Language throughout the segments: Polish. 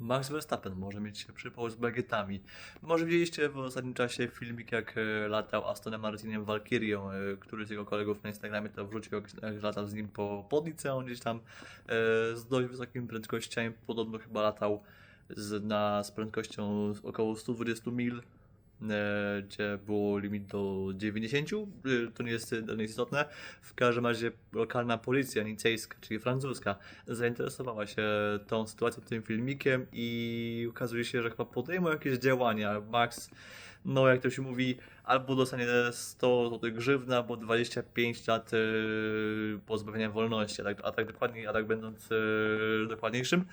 Max Verstappen może mieć przypał z bagietami. Może widzieliście w ostatnim czasie filmik, jak e, latał Astonem Martinem Valkyrią, e, który z jego kolegów na Instagramie to wrzucił, jak, latał z nim po podlice, on gdzieś tam e, z dość wysokimi prędkościami, podobno chyba latał z, na, z prędkością około 120 mil, gdzie było limit do 90, e, to nie jest, to nie jest istotne. W każdym razie lokalna policja nicejska, czyli francuska, zainteresowała się tą sytuacją, tym filmikiem i okazuje się, że chyba podejmą jakieś działania. Max, no jak to się mówi, albo dostanie 100 zł grzywny, albo 25 lat yy, pozbawienia wolności, a tak, a tak dokładniej, a tak będąc yy, dokładniejszym,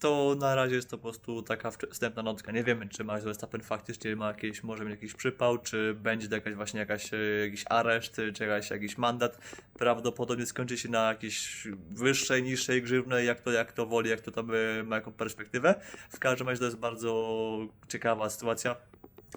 to na razie jest to po prostu taka wstępna notka. Nie wiemy, czy Max Verstappen faktycznie ma jakieś, może mieć jakiś przypał, czy będzie jakaś właśnie jakaś, yy, jakiś areszt, czy jakaś, jakiś mandat. Prawdopodobnie skończy się na jakiejś wyższej, niższej grzywnej, jak to, jak to woli, jak to tam ma jaką perspektywę. W każdym razie to jest bardzo ciekawa sytuacja.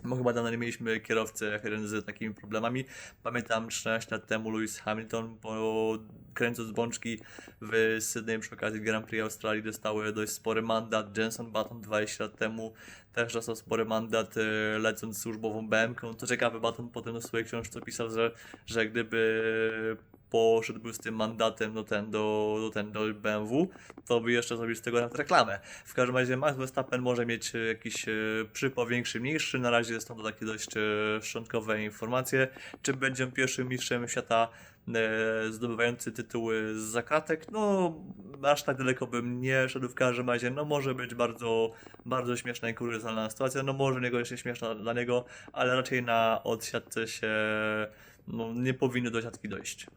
Bo chyba dawno nie mieliśmy kierowcy jeden z takimi problemami. Pamiętam 13 lat temu Lewis Hamilton, bo kręcąc bączki w Sydney przy okazji Grand Prix Australii dostały dość spory mandat. Jenson Button 20 lat temu też dostał spory mandat e, lecąc służbową BMK. To ciekawy Button potem w swojej książce pisał, że, że gdyby poszedłby z tym mandatem do, ten, do, do, ten, do BMW, to by jeszcze zrobił z tego nawet reklamę. W każdym razie Max Verstappen może mieć e, jakiś e, przypał większy, mniejszy. Na razie są to takie dość e, szczątkowe informacje. Czy będzie pierwszym mistrzem świata zdobywający tytuły z zakatek? No, aż tak daleko bym nie szedł w każdym razie. No, może być bardzo, bardzo śmieszna i kuriozalna sytuacja. No, może niekoniecznie śmieszna dla niego, ale raczej na odsiadce się no, nie powinno do siatki dojść.